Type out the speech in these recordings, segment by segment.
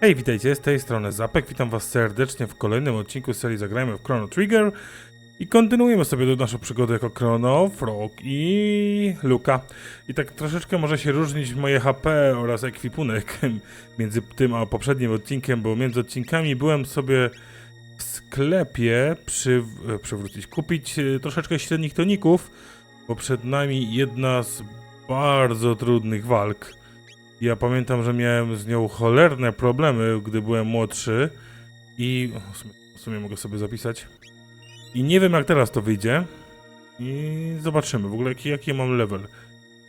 Hej, witajcie, z tej strony Zapek, witam was serdecznie w kolejnym odcinku serii Zagrajmy w Chrono Trigger i kontynuujemy sobie naszą przygodę jako Chrono, Frog i Luka. I tak troszeczkę może się różnić moje HP oraz ekwipunek między tym a poprzednim odcinkiem, bo między odcinkami byłem sobie w sklepie przy, e, przywrócić, kupić e, troszeczkę średnich toników, bo przed nami jedna z bardzo trudnych walk. Ja pamiętam, że miałem z nią cholerne problemy, gdy byłem młodszy i w, sumie, w sumie mogę sobie zapisać. I nie wiem jak teraz to wyjdzie. I zobaczymy w ogóle jaki, jaki mam level.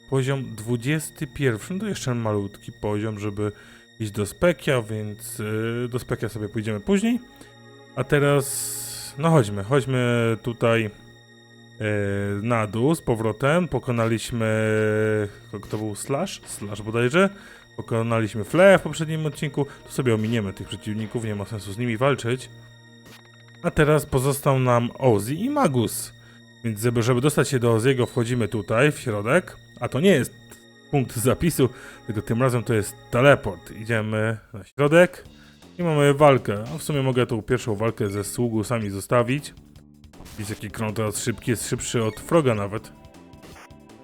Poziom 21, no to jeszcze malutki poziom, żeby iść do spekia, więc yy, do spekia sobie pójdziemy później. A teraz, no chodźmy, chodźmy tutaj na dół z powrotem. Pokonaliśmy, kto to był Slash? Slash bodajże. Pokonaliśmy Fle w poprzednim odcinku. To sobie ominiemy tych przeciwników, nie ma sensu z nimi walczyć. A teraz pozostał nam Ozzy i Magus. Więc żeby, żeby dostać się do Oziego, wchodzimy tutaj, w środek. A to nie jest punkt zapisu, tylko tym razem to jest teleport. Idziemy na środek i mamy walkę. A w sumie mogę tą pierwszą walkę ze sługusami zostawić. Jaki kron teraz szybki, jest szybszy od Froga nawet.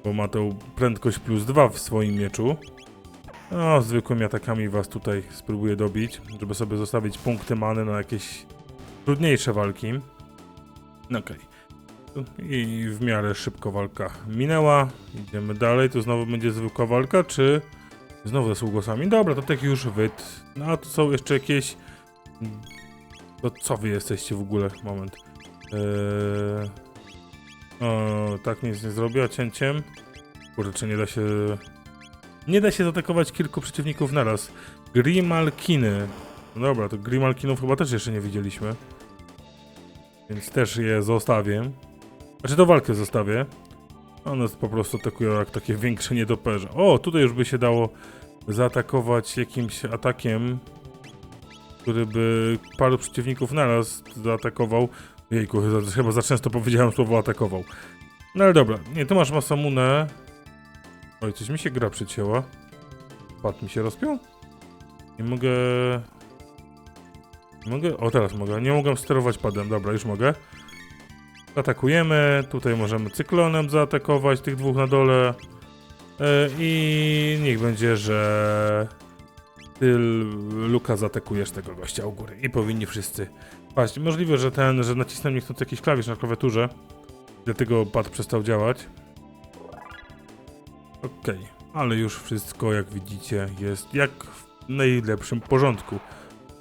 Bo ma tą prędkość plus 2 w swoim mieczu. No, zwykłymi atakami was tutaj spróbuję dobić, żeby sobie zostawić punkty many na jakieś trudniejsze walki. Okej. I w miarę szybko walka minęła. Idziemy dalej. Tu znowu będzie zwykła walka, czy znowu ze sługosami? Dobra, to tak już wyd. No a tu są jeszcze jakieś... To co wy jesteście w ogóle? Moment. Eee... O, tak nic nie zrobiła cięciem. Kurde, czy nie da się... Nie da się zaatakować kilku przeciwników naraz. Grimalkiny. No dobra, to Grimalkinów chyba też jeszcze nie widzieliśmy. Więc też je zostawię. Znaczy to walkę zostawię. One po prostu atakują jak takie większe nietoperze. O, tutaj już by się dało zaatakować jakimś atakiem, który by paru przeciwników naraz zaatakował. Jejku, chyba- za często powiedziałem słowo atakował. No ale dobra, nie, tu masz Masamunę. Oj, coś mi się gra przycięła. Pad mi się rozpiął? Nie mogę... Nie mogę... O, teraz mogę. Nie mogę sterować padem. Dobra, już mogę. Atakujemy. Tutaj możemy cyklonem zaatakować tych dwóch na dole. E, I niech będzie, że ty, Luka, zaatakujesz tego gościa u góry. I powinni wszyscy paść. Możliwe, że ten, że nacisnę niechcący jakiś klawisz na klawiaturze. Dlatego pad przestał działać. Okej, ale już wszystko, jak widzicie, jest jak w najlepszym porządku.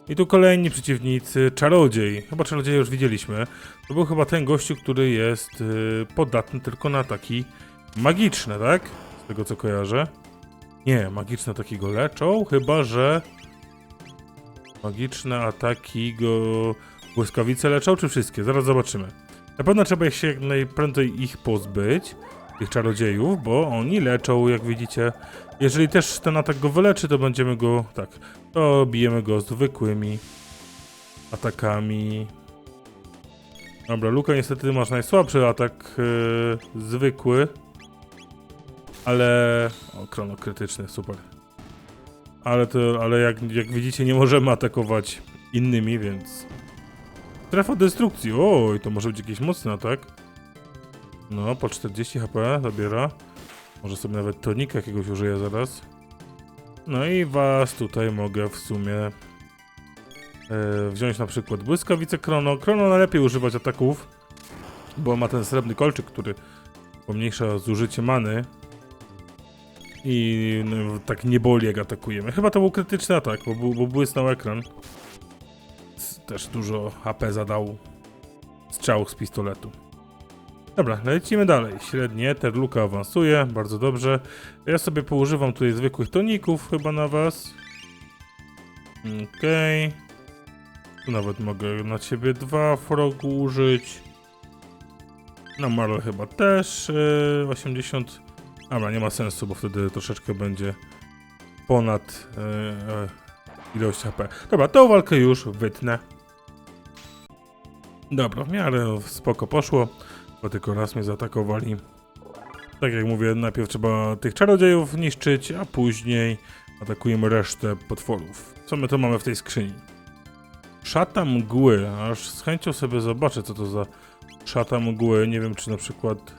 I tu kolejni przeciwnicy, czarodziej. Chyba czarodzieja już widzieliśmy. To był chyba ten gościu, który jest y, podatny tylko na ataki magiczne, tak? Z tego co kojarzę. Nie, magiczne ataki go leczą, chyba że magiczne ataki go błyskawice leczą, czy wszystkie? Zaraz zobaczymy. Na pewno trzeba się jak najprędzej ich pozbyć, tych czarodziejów, bo oni leczą, jak widzicie. Jeżeli też ten atak go wyleczy, to będziemy go, tak, to bijemy go zwykłymi atakami. Dobra, Luka niestety masz najsłabszy atak yy, zwykły, ale... O, krono krytyczny, super. Ale to, ale jak, jak widzicie nie możemy atakować innymi, więc... Strefa destrukcji, oj, to może być jakiś mocny atak. No, po 40 HP zabiera. Może sobie nawet tonika jakiegoś użyję zaraz. No i was tutaj mogę w sumie e, wziąć na przykład błyskawice Krono. Krono najlepiej używać ataków, bo ma ten srebrny kolczyk, który pomniejsza zużycie many. I no, tak nie boli jak atakujemy. Chyba to był krytyczny atak, bo, bo błysnął ekran. Też dużo HP zadał strzał z pistoletu. Dobra, lecimy dalej. Średnie, Terluka awansuje, bardzo dobrze. Ja sobie poużywam tutaj zwykłych toników chyba na was. Okej. Tu nawet mogę na ciebie dwa frogu użyć. Na Marle chyba też yy, 80. Dobra, nie ma sensu, bo wtedy troszeczkę będzie ponad yy, ilość HP. Dobra, tą walkę już wytnę. Dobra, w miarę spoko poszło bo tylko raz mnie zaatakowali. Tak jak mówię, najpierw trzeba tych czarodziejów niszczyć, a później atakujemy resztę potworów. Co my tu mamy w tej skrzyni? Szata mgły, aż z chęcią sobie zobaczę, co to za szata mgły. Nie wiem, czy na przykład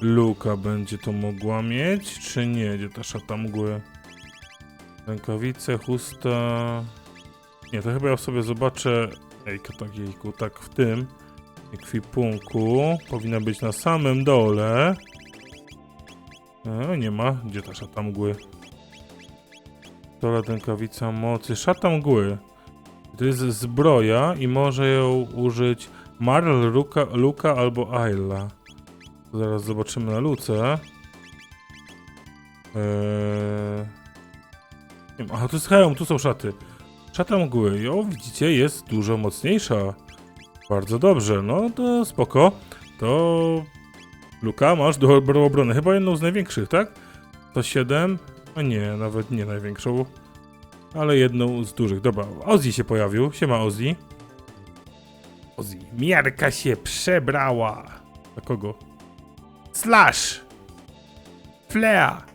Luka będzie to mogła mieć, czy nie, gdzie ta szata mgły. Rękawice, chusta... Nie, to chyba ja sobie zobaczę... Ejka, tak, jejku, tak w tym ekwipunku. Powinna być na samym dole. E, nie ma. Gdzie ta szata mgły? Dola rękawica mocy. Szata mgły. To jest zbroja i może ją użyć Marl, Luka, Luka albo Ayla. Zaraz zobaczymy na Luce. Eee... nie ma- Aha, tu jest hełm, tu są szaty. Szata mgły. Jo, widzicie, jest dużo mocniejsza. Bardzo dobrze, no to spoko. To... Luka, masz dobrą obronę. Chyba jedną z największych, tak? To 7. A nie, nawet nie największą. Ale jedną z dużych. Dobra, Ozzy się pojawił. Siema Ozzy. Ozzy. Miarka się przebrała. A kogo? Slash! Flea!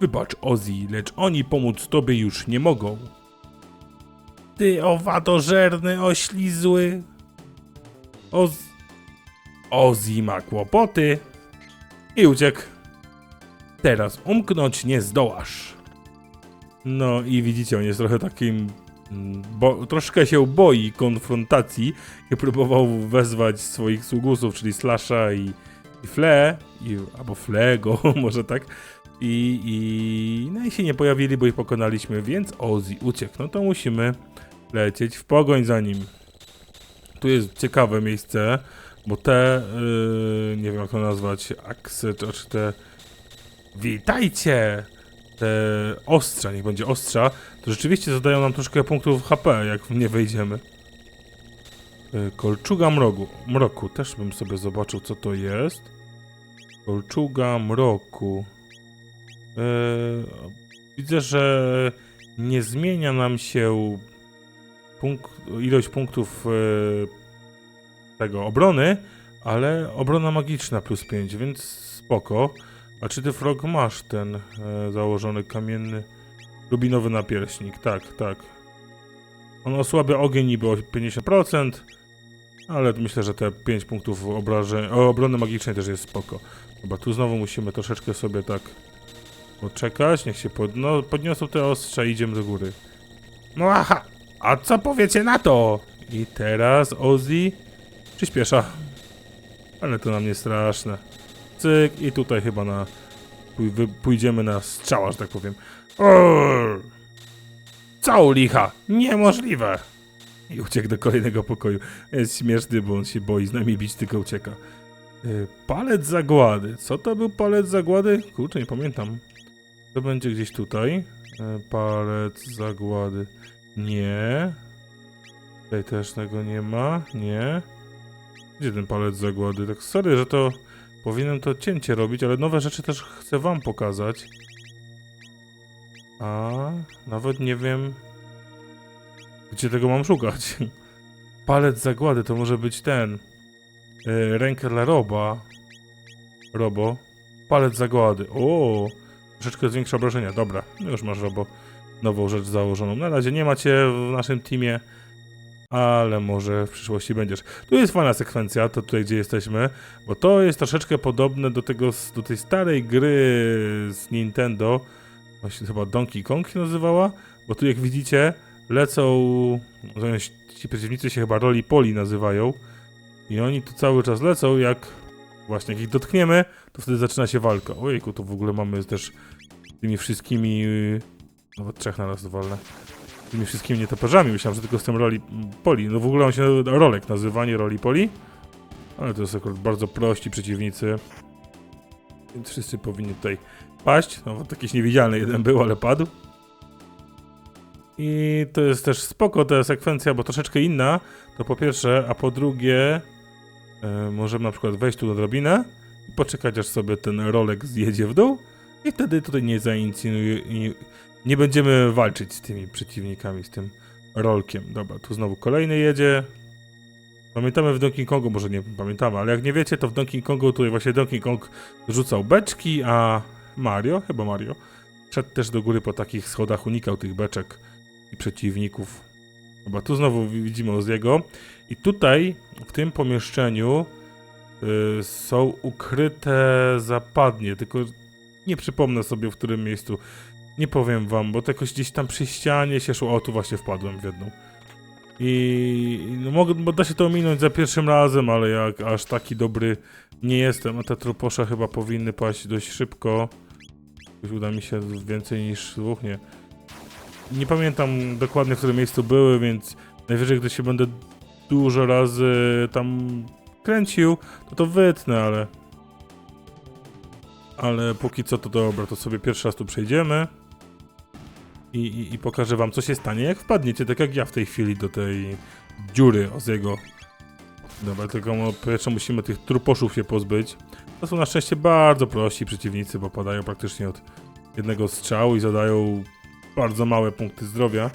Wybacz Ozzy, lecz oni pomóc tobie już nie mogą. Ty owadożerny oślizły. Oz... Ozzy ma kłopoty. I uciekł. Teraz umknąć nie zdołasz. No i widzicie, on jest trochę takim. mm, Bo, troszkę się boi konfrontacji i próbował wezwać swoich sługusów, czyli Slasha i, i Fle, i, albo Flego, może tak. I, I. No i się nie pojawili, bo ich pokonaliśmy, więc Ozzy uciekł. No to musimy lecieć w pogoń za nim. Tu jest ciekawe miejsce, bo te. Yy, nie wiem jak to nazwać, aksy, czy, czy te. Witajcie! te ostrza, niech będzie ostrza, to rzeczywiście zadają nam troszkę punktów HP, jak nie wejdziemy. Y, Kolczuga mrogu. mroku, też bym sobie zobaczył, co to jest. Kolczuga mroku. Y, widzę, że nie zmienia nam się punkt, ilość punktów y, tego obrony, ale obrona magiczna plus 5, więc spoko. A czy ty, Frog, masz ten e, założony kamienny, rubinowy napierśnik? Tak, tak. On osłabia ogień niby o 50%, ale myślę, że te 5 punktów obrażeń, obrony magicznej też jest spoko. Chyba tu znowu musimy troszeczkę sobie tak poczekać, niech się podno, podniosą te ostrza idziemy do góry. No aha, a co powiecie na to? I teraz Ozzy przyspiesza. Ale to nam nie straszne. Cyk i tutaj chyba na... Pójdziemy na strzała, że tak powiem. Orr! Co u licha? Niemożliwe! I uciekł do kolejnego pokoju. Jest śmieszny, bo on się boi z nami bić, tylko ucieka. Y, Palec zagłady. Co to był palec zagłady? Kurczę, nie pamiętam. To będzie gdzieś tutaj. Y, Palec zagłady. Nie. Tutaj też tego nie ma. Nie. Gdzie ten palec zagłady? Tak sorry, że to... Powinienem to cięcie robić, ale nowe rzeczy też chcę wam pokazać. A nawet nie wiem, gdzie tego mam szukać. Palec zagłady to może być ten. Yy, rękę dla Roba. Robo. Palec zagłady. O, troszeczkę zwiększa obrażenia. Dobra, już masz Robo nową rzecz założoną. Na razie nie macie w naszym teamie, ale może w przyszłości będziesz. Tu jest fajna sekwencja, to tutaj gdzie jesteśmy, bo to jest troszeczkę podobne do tego, do tej starej gry z Nintendo, właśnie chyba Donkey Kong się nazywała, bo tu jak widzicie lecą, ci przeciwnicy się chyba Roli Poli nazywają i oni tu cały czas lecą, jak właśnie jak ich dotkniemy, to wtedy zaczyna się walka. Ojejku, tu w ogóle mamy też tymi wszystkimi, yy, nawet trzech na raz walne tymi wszystkimi nietoperzami. Myślałem, że tylko z tym roli poli. No w ogóle on się rolek nazywa, nie roli poli. Ale to jest akurat bardzo prości przeciwnicy. Więc wszyscy powinni tutaj paść. No jakiś niewidzialny jeden był, ale padł. I to jest też spoko ta sekwencja, bo troszeczkę inna. To po pierwsze, a po drugie e, możemy na przykład wejść tu na drabinę i poczekać aż sobie ten rolek zjedzie w dół i wtedy tutaj nie zainicjuje, nie, będziemy walczyć z tymi przeciwnikami, z tym rolkiem. Dobra, tu znowu kolejny jedzie. Pamiętamy w Donkey Kongu, może nie pamiętamy, ale jak nie wiecie, to w Donkey Kongu tutaj właśnie Donkey Kong rzucał beczki, a Mario, chyba Mario, szedł też do góry po takich schodach, unikał tych beczek i przeciwników. Chyba tu znowu widzimy Oziego. I tutaj, w tym pomieszczeniu y, są ukryte zapadnie, tylko nie przypomnę sobie w którym miejscu. Nie powiem wam, bo to jakoś gdzieś tam przy ścianie się szło. O, tu właśnie wpadłem w jedną. I no mogę, bo da się to ominąć za pierwszym razem, ale jak aż taki dobry nie jestem, a te truposze chyba powinny paść dość szybko. Już uda mi się więcej niż dwóch, nie. Nie pamiętam dokładnie w którym miejscu były, więc najwyżej gdy się będę dużo razy tam kręcił, to to wytnę, ale... Ale póki co to dobra, to sobie pierwszy raz tu przejdziemy. I, i, I pokażę wam, co się stanie, jak wpadniecie, tak jak ja w tej chwili, do tej dziury z jego. Dobra, tylko pierwsze musimy tych truposzów się pozbyć. To są na szczęście bardzo prości przeciwnicy, bo padają praktycznie od jednego strzału i zadają bardzo małe punkty zdrowia.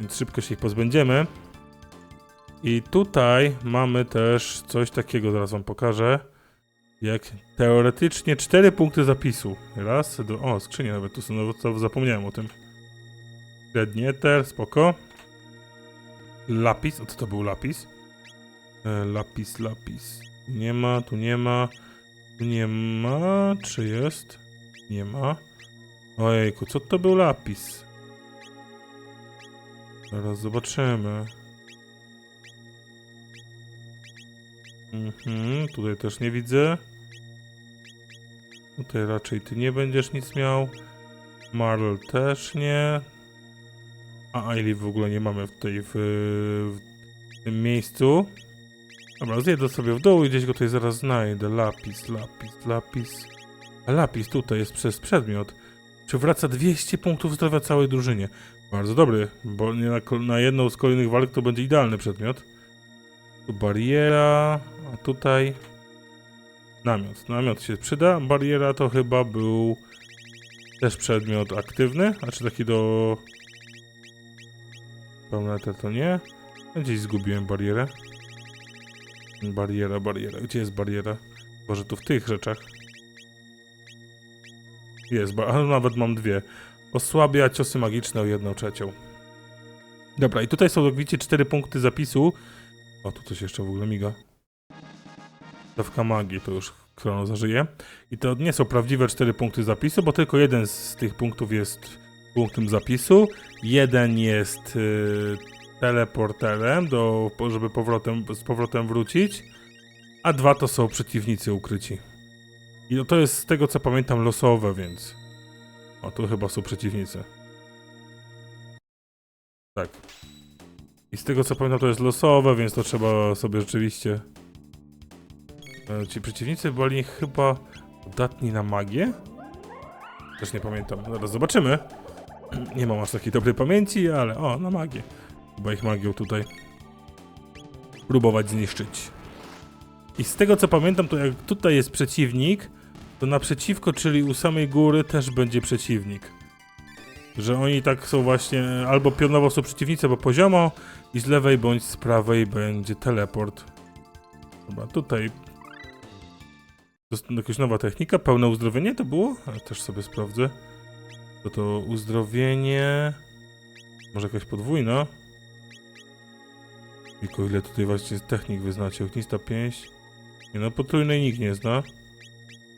Więc szybko się ich pozbędziemy. I tutaj mamy też coś takiego, zaraz wam pokażę. Jak teoretycznie 4 punkty zapisu. Raz, do, o, skrzynie nawet tu są, no, to zapomniałem o tym. Średni eter, spoko. Lapis, o co to był lapis? E, lapis, lapis. Tu nie ma, tu nie ma. Tu nie ma, czy jest? Nie ma. Ojejku, co to był lapis? Zaraz zobaczymy. Mhm, tutaj też nie widzę. Tutaj raczej ty nie będziesz nic miał. Marl też nie. A Ailey w ogóle nie mamy tutaj w, w tym miejscu. Dobra, zjedę sobie w dół i gdzieś go tutaj zaraz znajdę. Lapis, lapis, lapis. A lapis tutaj jest przez przedmiot. Przywraca 200 punktów zdrowia całej drużynie. Bardzo dobry, bo nie na, na jedną z kolejnych walk to będzie idealny przedmiot. Tu bariera, a tutaj namiot. Namiot się przyda. Bariera to chyba był też przedmiot aktywny, a czy taki do... Pełneter to nie. Gdzieś zgubiłem barierę. Bariera, bariera. Gdzie jest bariera? Może tu w tych rzeczach. Jest, ale nawet mam dwie. Osłabia ciosy magiczne o jedną trzecią. Dobra, i tutaj są, jak widzicie, cztery punkty zapisu. O, tu coś jeszcze w ogóle miga. Dawka magii, to już Krono zażyje. I to nie są prawdziwe cztery punkty zapisu, bo tylko jeden z tych punktów jest punktem zapisu. Jeden jest y, teleporterem, do, żeby powrotem, z powrotem wrócić. A dwa to są przeciwnicy ukryci. I no to jest z tego co pamiętam losowe, więc. O, tu chyba są przeciwnicy. Tak. I z tego co pamiętam to jest losowe, więc to trzeba sobie rzeczywiście. E, Ci przeciwnicy byli chyba podatni na magię? Też nie pamiętam. Zaraz zobaczymy. Nie mam aż takiej dobrej pamięci, ale o, na magię. Chyba ich magią tutaj próbować zniszczyć. I z tego co pamiętam, to jak tutaj jest przeciwnik, to naprzeciwko, czyli u samej góry też będzie przeciwnik. Że oni tak są właśnie, albo pionowo są przeciwnicy, albo poziomo i z lewej bądź z prawej będzie teleport. Chyba tutaj jakaś nowa technika, pełne uzdrowienie to było? Ale też sobie sprawdzę. To to uzdrowienie... Może jakaś podwójna? Tylko ile tutaj właśnie technik wyznacie? Ognista pięść? Nie no, potrójnej nikt nie zna.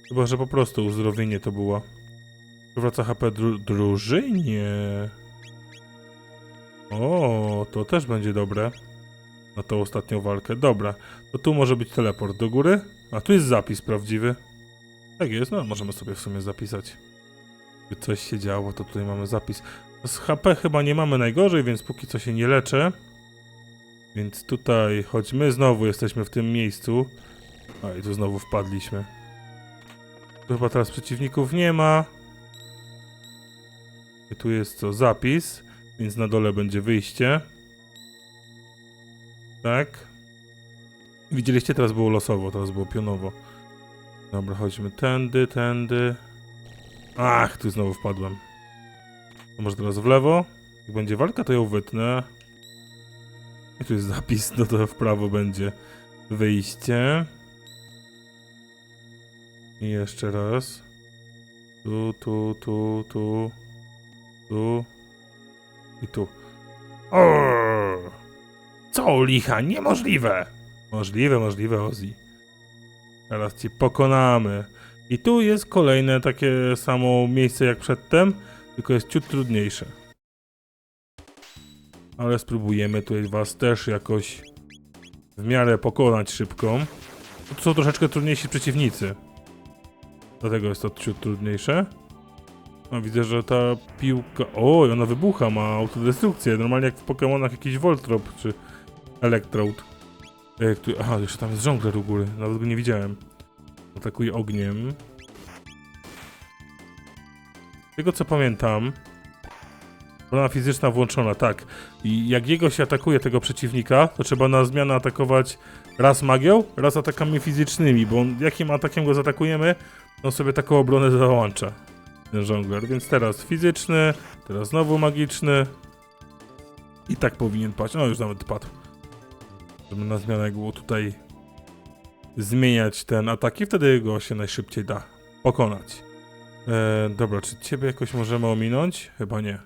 Chyba, że po prostu uzdrowienie to była. Przywraca HP dru drużynie. O, to też będzie dobre. Na tą ostatnią walkę. Dobra, to tu może być teleport do góry. A tu jest zapis prawdziwy. Tak jest, no możemy sobie w sumie zapisać. Gdyby coś się działo, to tutaj mamy zapis. Z HP chyba nie mamy najgorzej, więc póki co się nie leczę. Więc tutaj, choć my znowu jesteśmy w tym miejscu. A i tu znowu wpadliśmy. Tu chyba teraz przeciwników nie ma. I tu jest co? Zapis. Więc na dole będzie wyjście. Tak. Widzieliście, teraz było losowo, teraz było pionowo. Dobra, chodźmy tędy, tędy. Ach, tu znowu wpadłem. To może teraz w lewo? Jak będzie walka, to ją wytnę. I tu jest zapis, no to w prawo będzie wyjście. I jeszcze raz. Tu, tu, tu, tu. Tu. I tu. Orr! Co licha? Niemożliwe! Możliwe, możliwe, Ozzy. Teraz cię pokonamy. I tu jest kolejne takie samo miejsce jak przedtem, tylko jest ciut trudniejsze. Ale spróbujemy tutaj was też jakoś w miarę pokonać szybko. Tu są troszeczkę trudniejsi przeciwnicy. Dlatego jest to ciut trudniejsze. No widzę, że ta piłka... O, ona wybucha, ma autodestrukcję. Normalnie jak w Pokémonach jakiś Voltrop czy Electrode. E, który... Aha, jeszcze tam jest żongler u góry. Nawet go nie widziałem. Atakuje ogniem. Z tego co pamiętam... Obrona fizyczna włączona, tak. I jak jego się atakuje tego przeciwnika, to trzeba na zmianę atakować raz magią, raz atakami fizycznymi, bo on, jakim atakiem go zaatakujemy, on sobie taką obronę załącza. Ten żongler. Więc teraz fizyczny, teraz znowu magiczny. I tak powinien paść. No już nawet padł. Żeby na zmianę było tutaj zmieniać ten atak i wtedy go się najszybciej da pokonać. E, dobra, czy ciebie jakoś możemy ominąć? Chyba nie.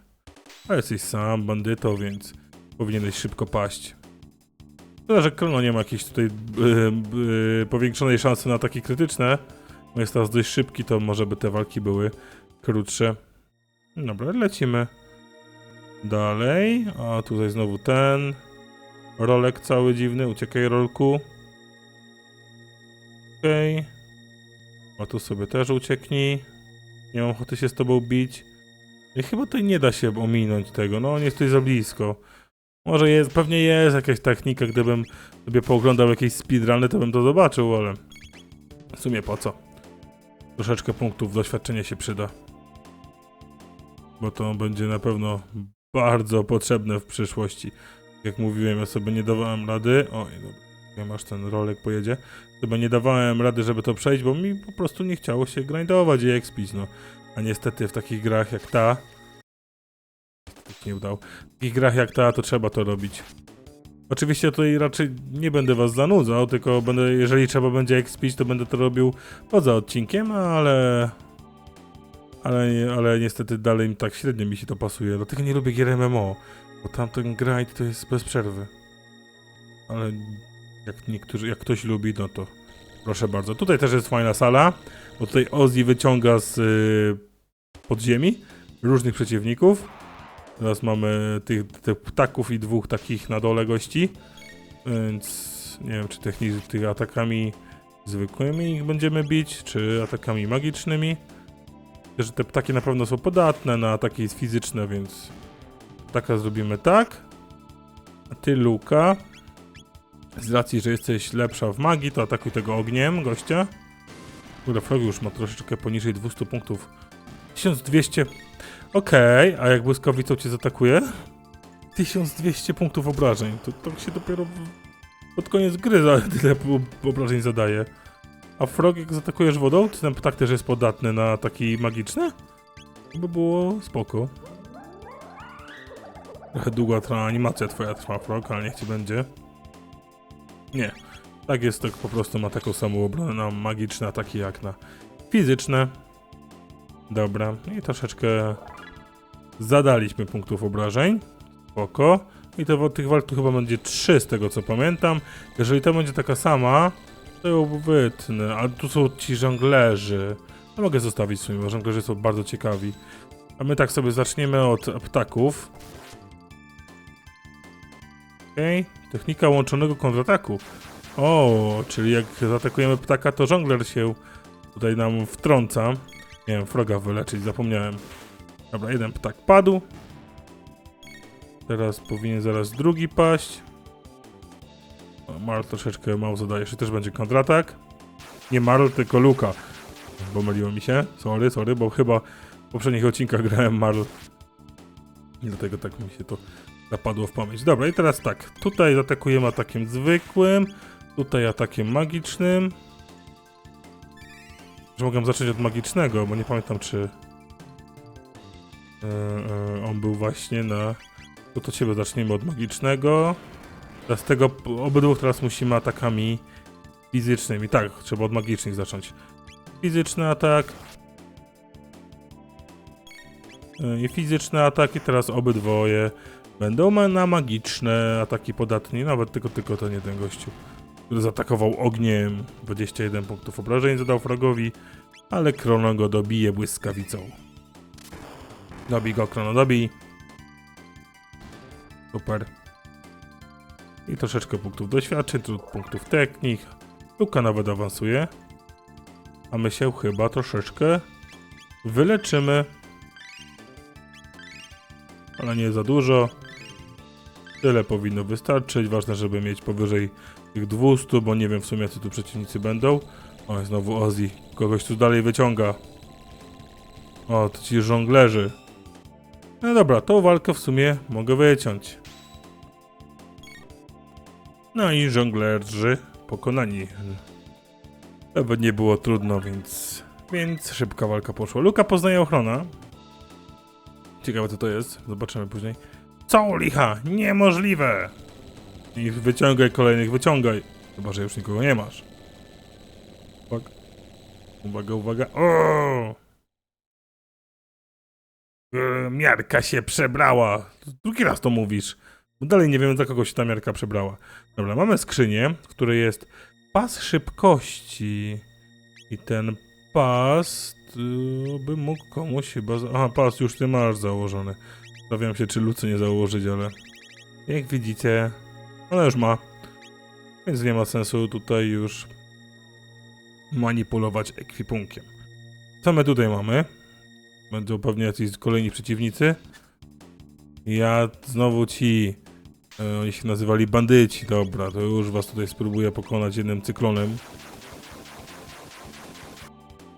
A jesteś sam, bandyto, więc powinieneś szybko paść. Szkoda, że Krono nie ma jakiejś tutaj y, y, powiększonej szansy na ataki krytyczne. Bo jest teraz dość szybki, to może by te walki były krótsze. Dobra, lecimy. Dalej. A tutaj znowu ten. Rolek cały dziwny. Uciekaj, rolku. Okej. A tu sobie też ucieknij. Nie mam ochoty się z tobą bić. I chyba tutaj nie da się ominąć tego. No, on jest tutaj za blisko. Może jest, pewnie jest jakaś technika, gdybym sobie pooglądał jakieś speedruny, to bym to zobaczył, ale w sumie po co? Troszeczkę punktów doświadczenia się przyda. Bo to będzie na pewno bardzo potrzebne w przyszłości. Jak mówiłem, ja sobie nie dawałem rady. Oj, dobra. Wiem, aż ten rolek pojedzie. Sobie nie dawałem rady, żeby to przejść, bo mi po prostu nie chciało się grindować i expić, no. A niestety w takich grach jak ta... Nie udał. W takich grach jak ta, to trzeba to robić. Oczywiście tutaj raczej nie będę was zanudzał, tylko będę, jeżeli trzeba będzie expić, to będę to robił poza odcinkiem, ale... Ale, ale niestety dalej tak średnio mi się to pasuje. Dlatego nie lubię gier MMO, bo tamten grind to jest bez przerwy. Ale jak niektórzy, jak ktoś lubi, no to proszę bardzo. Tutaj też jest fajna sala, bo tutaj Ozzy wyciąga z y, podziemi różnych przeciwników. Teraz mamy tych, tych ptaków i dwóch takich na dole gości, więc nie wiem, czy techni- tych atakami zwykłymi ich będziemy bić, czy atakami magicznymi. Że te ptaki na pewno są podatne na ataki fizyczne, więc taka zrobimy tak. A ty, Luka, z racji, że jesteś lepsza w magii, to atakuj tego ogniem, gościa. Kurde, Frog już ma troszeczkę poniżej 200 punktów. 1200. Okej, a jak błyskowicą cię zaatakuje? 1200 punktów obrażeń. To, to się dopiero pod koniec gry za tyle obrażeń zadaje. A Frog, jak zaatakujesz wodą, to ten ptak też jest podatny na ataki magiczne? To by było spoko. Trochę długa trwa animacja twoja trwa, Frog, ale niech ci będzie. Nie. Tak jest, tak po prostu ma taką samą obronę na magiczne ataki jak na fizyczne. Dobra, i troszeczkę zadaliśmy punktów obrażeń. Spoko. I to tych walk chyba będzie 3 z tego co pamiętam. Jeżeli to będzie taka sama, to ją wytnę. Ale tu są ci żonglerzy. To mogę zostawić w sumie, bo żonglerzy są bardzo ciekawi. A my tak sobie zaczniemy od ptaków. Okej. Technika łączonego kontrataku. O, czyli jak zaatakujemy ptaka, to żongler się tutaj nam wtrąca. Nie wiem, froga wyleczyć, zapomniałem. Dobra, jeden ptak padł. Teraz powinien zaraz drugi paść. O, Marl troszeczkę mało zadaje, jeszcze też będzie kontratak. Nie Marl, tylko Luka. Pomyliło mi się. Sorry, sorry, bo chyba w poprzednich odcinkach grałem Marl. I dlatego tak mi się to zapadło w pamięć. Dobra, i teraz tak. Tutaj zaatakujemy atakiem zwykłym. Tutaj atakiem magicznym. Że mogę zacząć od magicznego, bo nie pamiętam czy e, e, on był właśnie na... To to ciebie zaczniemy od magicznego. Teraz tego obydwu teraz musimy atakami fizycznymi. Tak, trzeba od magicznych zacząć. Fizyczny atak. e, i fizyczne ataki, teraz obydwoje będą na magiczne ataki podatni, nawet tylko, tylko ten gościu, który zaatakował ogniem, 21 punktów obrażeń zadał wrogowi, ale Krono go dobije błyskawicą. Dobij go, Krono, dobij. Super. I troszeczkę punktów doświadczeń, tu punktów technik. Luka nawet awansuje. A my się chyba troszeczkę wyleczymy. Ale nie za dużo. Tyle powinno wystarczyć. Ważne, żeby mieć powyżej tych 200, bo nie wiem w sumie, co tu przeciwnicy będą. O, znowu Ozzy. Kogoś tu dalej wyciąga. O, to ci żonglerzy. No dobra, tą walkę w sumie mogę wyciąć. No i żonglerzy pokonani. Nawet nie było trudno, więc... Więc szybka walka poszła. Luka poznaje ochrona. Ciekawe co to jest. Zobaczymy później. Co licha? Niemożliwe! I wyciągaj kolejnych, wyciągaj. Chyba, że już nikogo nie masz. Uwaga. Uwaga, uwaga. O! E, miarka się przebrała. Drugi raz to mówisz. Bo dalej nie wiem, za kogo się ta miarka przebrała. Dobra, mamy skrzynię, w której jest pas szybkości. I ten pas y, by mógł komuś chyba... Aha, pas już ty masz założony. Zastanawiam się, czy Lucy nie założyć, ale... Jak widzicie, ona już ma. Więc nie ma sensu tutaj już manipulować ekwipunkiem. Co my tutaj mamy? Będą pewnie jacyś kolejni przeciwnicy. Ja znowu ci... E, oni się nazywali bandyci. Dobra, to już was tutaj spróbuję pokonać jednym cyklonem.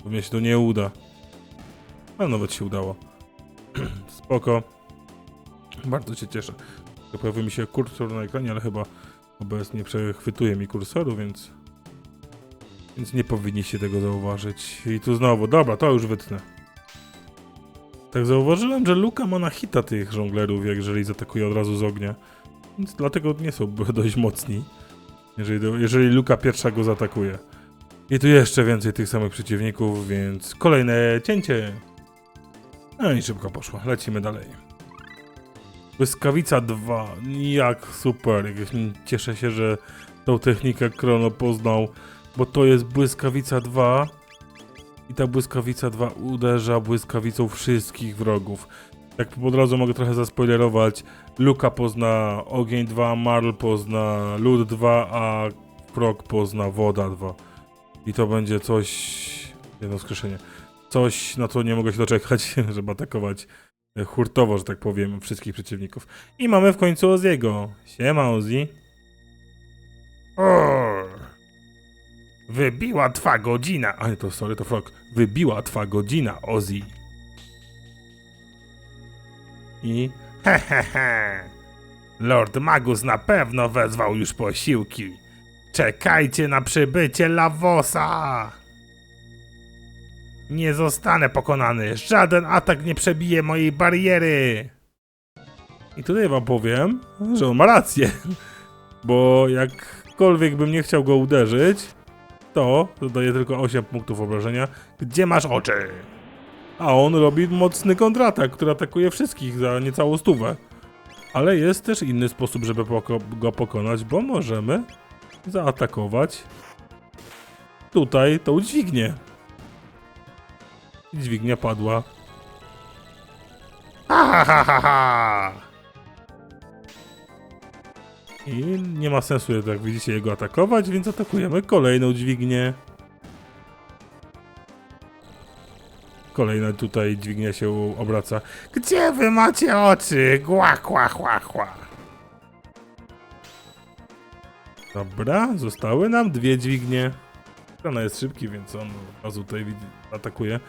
Pewnie się to nie uda. A nawet się udało. Spoko. Bardzo się cieszę. Pojawił mi się kursor na ekranie, ale chyba OBS nie przechwytuje mi kursoru, więc... Więc nie powinniście tego zauważyć. I tu znowu, dobra, to już wytnę. Tak zauważyłem, że Luka ma na hita tych żonglerów, jeżeli zaatakuje od razu z ognia. Więc dlatego nie są dość mocni. Jeżeli, jeżeli Luka pierwsza go zaatakuje. I tu jeszcze więcej tych samych przeciwników, więc kolejne cięcie. No i szybko poszło. Lecimy dalej. Błyskawica 2. Jak super. Cieszę się, że tą technikę Krono poznał, bo to jest błyskawica 2. I ta błyskawica 2 uderza błyskawicą wszystkich wrogów. Jak od razu mogę trochę zaspoilerować, Luka pozna ogień 2, Marl pozna lód 2, a Frog pozna woda 2. I to będzie coś... Jedno skrzeszenie. Coś, na co nie mogę się doczekać, żeby atakować hurtowo, że tak powiem, wszystkich przeciwników. I mamy w końcu Oziego. Siema, Ozzy. Wybiła twa godzina. A nie, to sorry, to Frog. Wybiła twa godzina, Ozzy. I... Hehehe. Lord Magus na pewno wezwał już posiłki. Czekajcie na przybycie Lavosa! Nie zostanę pokonany. Żaden atak nie przebije mojej bariery. I tutaj wam powiem, że on ma rację. Bo jakkolwiek bym nie chciał go uderzyć, to dodaje tylko 8 punktów obrażenia. Gdzie masz oczy? A on robi mocny kontratak, który atakuje wszystkich za niecałą stówę. Ale jest też inny sposób, żeby poko go pokonać, bo możemy zaatakować tutaj tą dźwignię. I Dźwignia padła. Ha, ha, ha, ha. I nie ma sensu, jak widzicie, jego atakować, więc atakujemy kolejną dźwignię. Kolejna tutaj dźwignia się obraca. Gdzie wy macie oczy? Gła, kła, chła, chła. Dobra, zostały nam dwie dźwignie. Ona jest szybki, więc on od razu tutaj atakuje.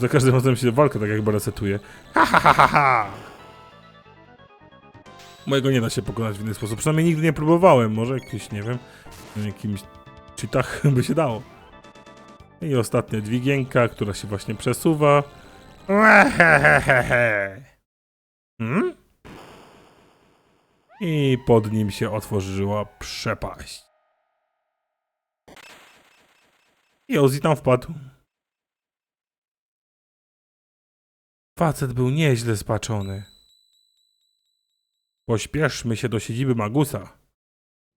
Za każdym razem się walka tak jakby resetuje. Ha, ha, ha, ha, ha. Mojego nie da się pokonać w inny sposób. Przynajmniej nigdy nie próbowałem. Może jakiś, nie wiem, jakimś cheatach by się dało. I ostatnia dźwigienka, która się właśnie przesuwa. Hmm? I pod nim się otworzyła przepaść. I Ozzy tam wpadł. Facet był nieźle spaczony. Pośpieszmy się do siedziby Magusa.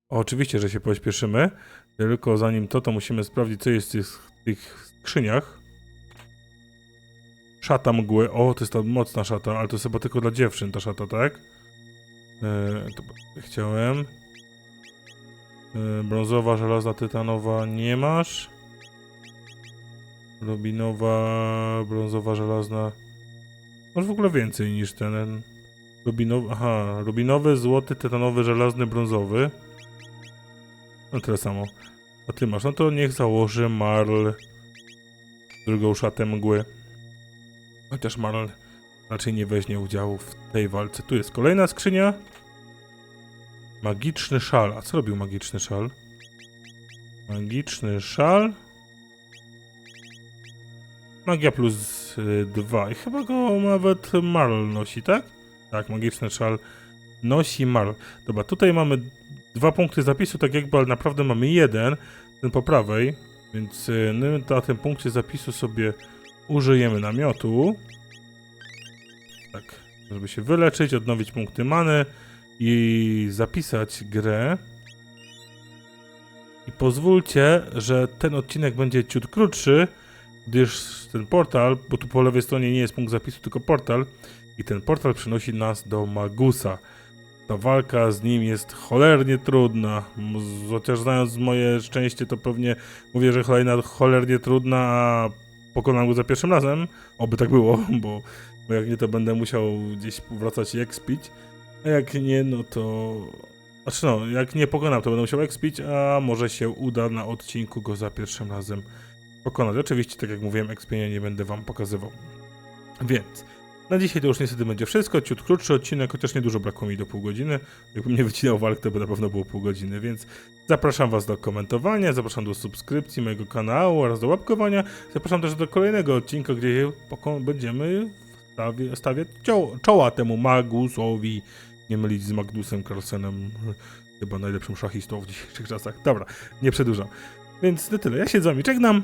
Oczywiście, że się pośpieszymy, tylko zanim to, to musimy sprawdzić, co jest w tych, skrzyniach. Szata mgły. O, to jest ta mocna szata, ale to jest chyba tylko dla dziewczyn ta szata, tak? Eee, to chciałem. Eee, brązowa, żelazna, tytanowa nie masz. Rubinowa, brązowa, żelazna. Masz w ogóle więcej niż ten. Rubinowy, aha, rubinowy, złoty, tytanowy, żelazny, brązowy. No tyle samo. A ty masz, no to niech założy Marl drugą szatę mgły. Chociaż Marl raczej nie weźmie udziału w tej walce. Tu jest kolejna skrzynia. Magiczny szal. A co robił magiczny szal? Magiczny szal. Magia plus 2. I chyba go nawet Marl nosi, tak? Tak, magiczny szal nosi Marl. Dobra, tutaj mamy dwa punkty zapisu, tak jakby, ale naprawdę mamy jeden, ten po prawej, więc y, my na tym punkcie zapisu sobie użyjemy namiotu. Tak, żeby się wyleczyć, odnowić punkty many i zapisać grę. I pozwólcie, że ten odcinek będzie ciut krótszy, gdyż ten portal, bo tu po lewej stronie nie jest punkt zapisu, tylko portal, i ten portal przenosi nas do Magusa. Ta walka z nim jest cholernie trudna. Chociaż znając moje szczęście, to pewnie mówię, że kolejna cholernie trudna, a pokonam go za pierwszym razem. Oby tak było, bo, bo jak nie, to będę musiał gdzieś wracać i expić. A jak nie, no to... Znaczy no, jak nie pokonam, to będę musiał expić, a może się uda na odcinku go za pierwszym razem pokonać. Oczywiście, tak jak mówiłem, expienia nie będę wam pokazywał. Więc... Na dzisiaj to już niestety będzie wszystko. Ciut krótszy odcinek, chociaż niedużo brakło mi do pół godziny. Jakbym nie wycinał walk, to by na pewno było pół godziny, więc zapraszam Was do komentowania, zapraszam do subskrypcji mojego kanału oraz do łapkowania. Zapraszam też do kolejnego odcinka, gdzie będziemy stawiać czoło, czoła temu Magusowi. Nie mylić z Magnusem Carlsenem, chyba najlepszym szachistą w dzisiejszych czasach. Dobra, nie przedłużam. Więc to tyle. Ja się z Wami żegnam.